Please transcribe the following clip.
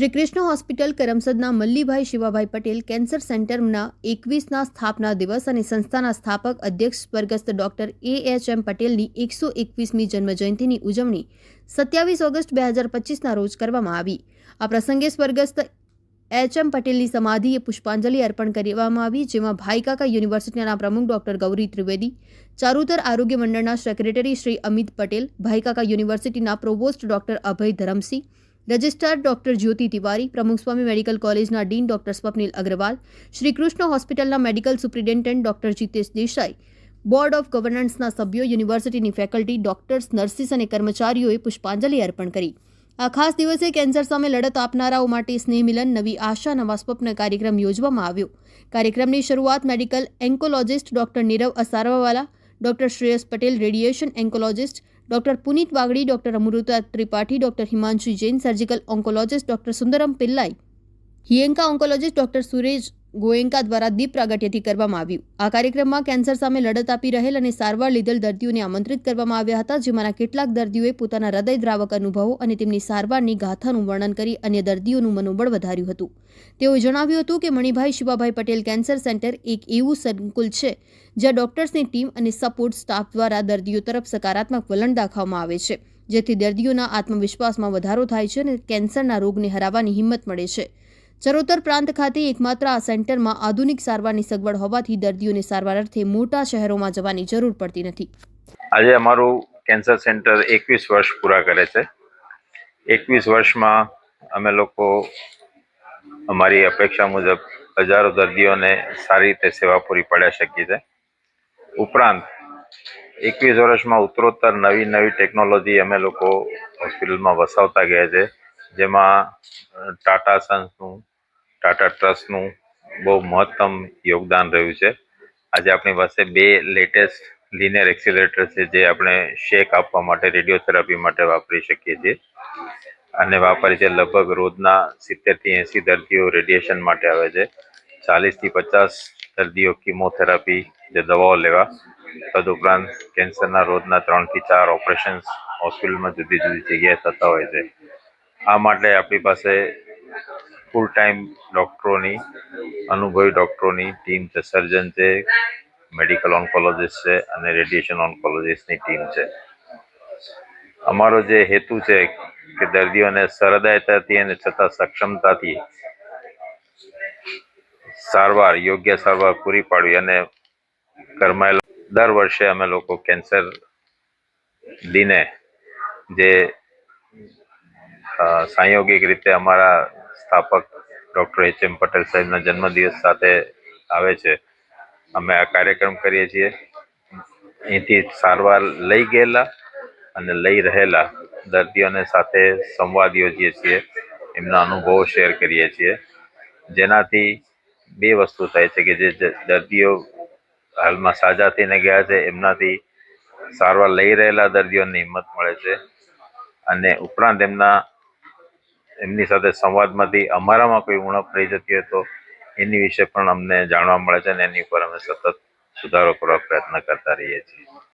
Shri Krishna hospital કરમસદના Mallibhai Shivabhai Patel cancer સેન્ટરના એકવીસના સ્થાપના દિવસ અને સંસ્થાના સ્થાપક અધ્યક્ષ સ્વર્ગસ્થ ડોક્ટર એ એચ એમ પટેલની એકસો એકવીસમી જન્મજયંતિની ઉજવણી સત્યાવીસ ઓગસ્ટ બે હજાર પચીસના રોજ કરવામાં આવી. આ પ્રસંગે સ્વર્ગસ્થ એચ એમ પટેલની સમાધિએ પુષ્પાંજલિ અર્પણ કરવામાં આવી, જેમાં ભાઈકાકા યુનિવર્સિટીના પ્રમુખ ડોક્ટર ગૌરી ત્રિવેદી, ચારુતર આરોગ્ય મંડળના સેક્રેટરી શ્રી અમિત પટેલ ભાઈકાકા યુનિવર્સિટીના provost doctor Abhay Dharamsinh registrar doctor Jyoti Tiwari, Pramukh medical કોલેજના ડીન ડોક્ટર સ્વપ્નિલ અગ્રવાલ, શ્રી કૃષ્ણ હોસ્પિટલના medical superintendent doctor Jitesh Desai, board of ગવર્નન્સના સભ્યો, યુનિવર્સિટીની ફેકલ્ટી, ડોક્ટર્સ, નર્સિસ અને કર્મચારીઓએ પુષ્પાંજલિ અર્પણ કરી. આ ખાસ દિવસે કેન્સર સામે લડત આપનારાઓ માટે સ્નેહ મિલન નવી આશા, નવા સ્વપ્ન કાર્યક્રમ યોજવામાં આવ્યો. કાર્યક્રમની શરૂઆત medical oncologist doctor Nirav Asarawala, doctor Shreyas Patel, radiation oncologist doctor Punit Vagdi doctor Amruta Tripathi doctor Himanshu Jain surgical oncologist doctor Sundaram Pillai હિયંકા oncologist doctor Suresh Goenka દ્વારા દીપ પ્રાગટ્યથી કરવામાં આવ્યું. આ કાર્યક્રમમાં કેન્સર સામે લડત આપી રહેલ અને સારવાર લીધેલ દર્દીઓને આમંત્રિત કરવામાં આવ્યા હતા, જેમાંના કેટલાક દર્દીઓએ પોતાના હૃદયદ્રાવક અનુભવો અને તેમની સારવારની ગાથાનું વર્ણન કરી અન્ય દર્દીઓનું મનોબળ વધાર્યું હતું. તેઓએ જણાવ્યું હતું કે મણિભાઈ શિવાભાઈ પટેલ કેન્સર સેન્ટર એક એવું સંકુલ છે, જ્યાં ડોક્ટર્સની ટીમ અને સપોર્ટ સ્ટાફ દ્વારા દર્દીઓ તરફ સકારાત્મક વલણ દાખવવામાં આવે છે, જેથી દર્દીઓના આત્મવિશ્વાસમાં વધારો થાય છે અને કેન્સરના રોગને હરાવવાની હિંમત મળે છે. ચરોતર પ્રાંત ખાતે એકમાત્ર આ સેન્ટરમાં આધુનિક સારવારની સગવડ હોવાથી દર્દીઓને સારવાર અર્થે મોટા શહેરોમાં જવાની જરૂર પડતી નથી. આજે અમારું કેન્સર સેન્ટર એકવીસ વર્ષ પૂરા કરે છે. એકવીસ વર્ષમાં અમે લોકો અમારી અપેક્ષા મુજબ હજારો દર્દીઓને સારી રીતે સેવા પૂરી પાડી શકીએ છે. ઉપરાંત, એકવીસ વર્ષમાં ઉત્તરોત્તર નવી નવી ટેકનોલોજી અમે લોકો હોસ્પિટલમાં વસાવતા ગયા છે. જેમાં ટાટા સન્સનું ટાટા ટ્રસ્ટનું બહુ મહત્તમ યોગદાન રહ્યું છે. આજે આપણી પાસે બે લેટેસ્ટ લિનિયર એક્સિલરેટર છે જે આપણે શેક આપવા માટે રેડિયોથેરાપી માટે વાપરી શકીએ છીએ. અને વાપરી છે લગભગ રોજના સિત્તેરથી એંસી દર્દીઓ રેડિયેશન માટે આવે છે. ચાલીસથી પચાસ દર્દીઓ કિમોથેરાપી જે દવાઓ લેવા. તદુપરાંત કેન્સરના રોજના ત્રણથી ચાર ઓપરેશન્સ હોસ્પિટલમાં જુદી જુદી જગ્યાએ થતા હોય છે. આ માટે આપણી પાસે ફૂલ ટાઈમ ડૉક્ટરોની અનુભવી ડૉક્ટરોની ટીમ છે સર્જન છે મેડિકલ ઓન્કોલોજિસ્ટ છે અને રેડિયેશન ઓન્કોલોજિસ્ટની ટીમ છે અમારો જે હેતુ છે કે દર્દીઓને સરળતાથી અને છતાં સક્ષમતાથી સારવાર યોગ્ય સારવાર પૂરી પાડવી અને કરમાયેલા દર વર્ષે અમે લોકો કેન્સર દિને જે સાંયોગિક રીતે અમારા સ્થાપક ડૉક્ટર એચ એમ પટેલ સાહેબના જન્મદિવસ સાથે આવે છે. અમે આ કાર્યક્રમ કરીએ છીએ. અહીંથી સારવાર લઈ ગયેલા અને લઈ રહેલા દર્દીઓને સાથે સંવાદ યોજીએ છીએ. એમના અનુભવો શેર કરીએ છીએ. જેનાથી બે વસ્તુ થાય છે કે જે દર્દીઓ હાલમાં સાજા થઈને ગયા છે, એમનાથી સારવાર લઈ રહેલા દર્દીઓને હિંમત મળે છે અને ઉપરાંત એમના એમની સાથે સંવાદમાંથી અમારામાં કોઈ ઉણપ રહી જતી હોય તો એની વિશે પણ અમને જાણવા મળે છે અને એની ઉપર અમે સતત સુધારો કરવા પ્રયત્ન કરતા રહીએ છીએ.